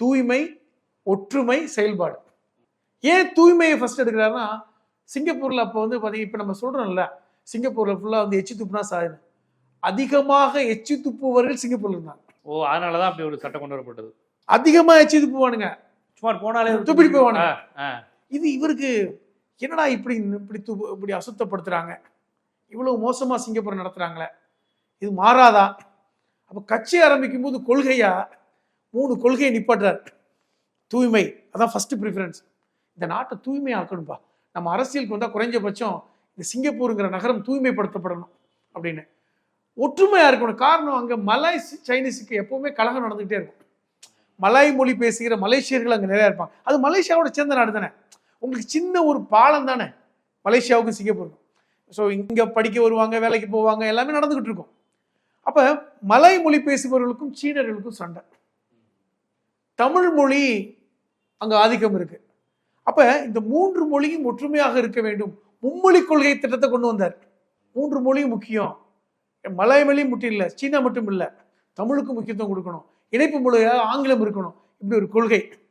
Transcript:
தூய்மை ஒற்றுமை செயல்பாடு. ஏன் தூய்மையை ஃபர்ஸ்ட் எடுக்கிறாருன்னா சிங்கப்பூர்ல அப்போ வந்து பார்த்தீங்க இப்போ நம்ம சொல்றோம்ல சிங்கப்பூர்ல ஃபுல்லாக வந்து எச்சி துப்புனா சாயுது அதிகமாக எச்சி துப்புவர்கள் சிங்கப்பூர்ல இருந்தாங்க. ஓ அதனாலதான் அப்படி ஒரு சட்டம் கொண்டு வரப்பட்டது. அதிகமா எச்சி துப்புவானுங்க. சுமார் போனாலே துப்பிட்டு போவானுங்க. இது இவருக்கு என்னடா இப்படி இப்படி து இப்படி அசுத்தப்படுத்துறாங்க? இவ்வளவு மோசமா சிங்கப்பூர் நடத்துறாங்களே. இது மாறாதா? அப்ப கட்சி ஆரம்பிக்கும் போது கொள்கையா? மூணு கொள்கையை நிப்பாட்டுறார். தூய்மை அதான் ஃபஸ்ட்டு ப்ரிஃபரன்ஸ் இந்த நாட்டை தூய்மையாக்கணும்பா. நம்ம அரசியலுக்கு வந்தால் குறைஞ்சபட்சம் இந்த சிங்கப்பூருங்கிற நகரம் தூய்மைப்படுத்தப்படணும் அப்படின்னு. ஒற்றுமையாக இருக்கணும்? காரணம் அங்கே மலாய் சைனீஸுக்கு எப்பவுமே கலகம் நடந்துகிட்டே இருக்கும். மலாய் மொழி பேசுகிற மலேசியர்கள் அங்கே நிறையா இருப்பாங்க. அது மலேசியாவோட சேர்ந்த நாடு தானே. உங்களுக்கு சின்ன ஒரு பாலம் தானே. மலேசியாவுக்கும் சிங்கப்பூருக்கும். ஸோ இங்கே படிக்க வருவாங்க வேலைக்கு போவாங்க எல்லாமே நடந்துக்கிட்டு இருக்கும். அப்போ மலாய் மொழி பேசுபவர்களுக்கும் சீனர்களுக்கும் சண்டை. தமிழ் மொழி அங்கே ஆதிக்கம் இருக்கு. அப்போ இந்த மூன்று மொழியும் ஒற்றுமையாக இருக்க வேண்டும். மும்மொழி கொள்கை திட்டத்தை கொண்டு வந்தார். மூன்று மொழியும் முக்கியம். மலாய் மொழியும் மட்டும் இல்லை சீனா மட்டும் இல்லை தமிழுக்கு முக்கியத்துவம் கொடுக்கணும். இணைப்பு மொழியாக ஆங்கிலம் இருக்கணும். இப்படி ஒரு கொள்கை.